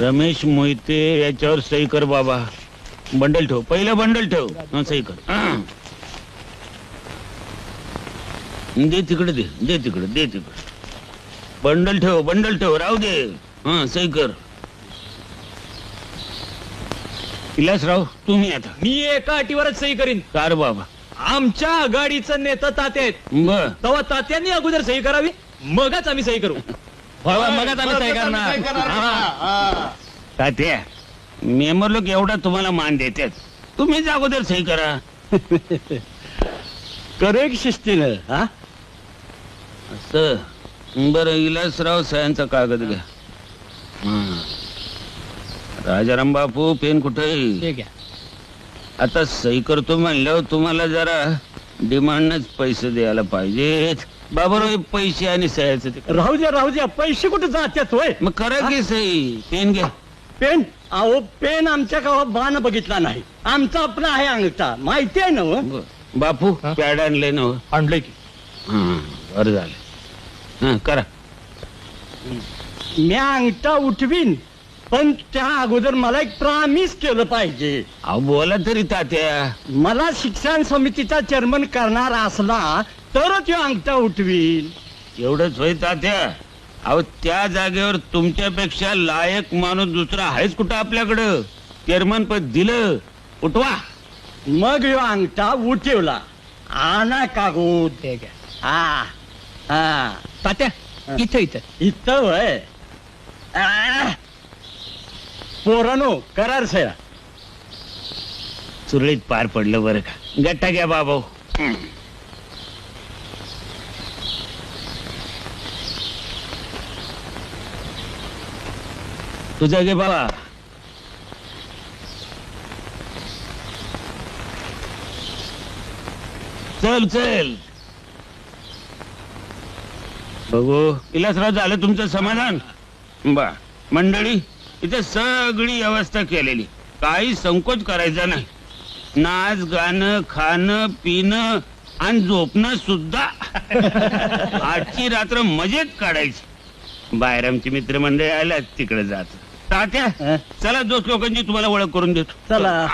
रमेश मोहिते याच्यावर सही कर बाबा. बंडल ठेव. पहिलं बंडल ठेव. हं, सही कर. हं. दे तिकडे दे. दे तिकडे दे तिकडे. बंडल ठेव बंडल ठेव. राहू दे. हा सही कर. राव तुम्ही आता. मी एका अटीवरच सही करीन. कार बाबा. आमच्या आघाडीचं नेता तात्या आहेत. बर. तेव्हा तात्यांनी अगोदर सही करावी मगच आम्ही सही करू. मगाच आम्ही सही करणार. हा. तात्या मेंबर लोक एवढा तुम्हाला मान देतात. तुम्हीच अगोदर सही करा. करेक्ट शिस्तीनं हा? असं. बरं इलासराव सयांचा कागद घ्या. हा. राजाराम बापू पेन कुठे ठीक आहे आता सही करतो म्हणल्यावर तुम्हाला जरा डिमांडनच पैसे द्यायला पाहिजेत. बाबा पैसे आणि सह्याचं ते करा. राहू द्या राहू द्या. पैसे कुठे जात्यात होय? मग करा की सही. पेन घ्या. पेन? अहो पेन आमच्या गावात बाण बघितला नाही. आमचा आपला आहे अंगठा. माहिती आहे ना हो? बापू पॅड आणले ना हो? आणलंय की. हा बरं झालं. हा करा. मी अंगठा उठवीन पण त्या अगोदर मला एक प्रामिस केलं पाहिजे. अहो बोला तरी तात्या. मला शिक्षण समितीचा चेअरमन करणार असला तरच ह्यो अंगठा उठवीन एवढंच होय तात्या अहो त्या जागेवर तुमच्यापेक्षा लायक माणूस दुसरा आहेच कुठं आपल्याकडं? चेअरमन पद दिलं उठवा. मग ह्यो अंगठा उठवला. आणा कागद. ठीक आहे हा हा. तात्या इथं इथं. इथं वय पोरानो करार सया सुरळीत पार पडलं बरं का? गट्टा घ्या बाबा. तुझा घे बाबा चल चल. बघू. इलासराव झालं तुमचं समाधान? बा मंडळी इथे सगळी व्यवस्था केलेली. काही संकोच करायचा नाही. नाच गाणं खाणं पिणं आणि झोपणं सुद्धा. आजची रात्र मजेत काढायची. बाहेर मित्रमंडळी आल्या तिकडे जात. तात्या? चला दोस्त लोकांची तुम्हाला ओळख करून देतो. चला.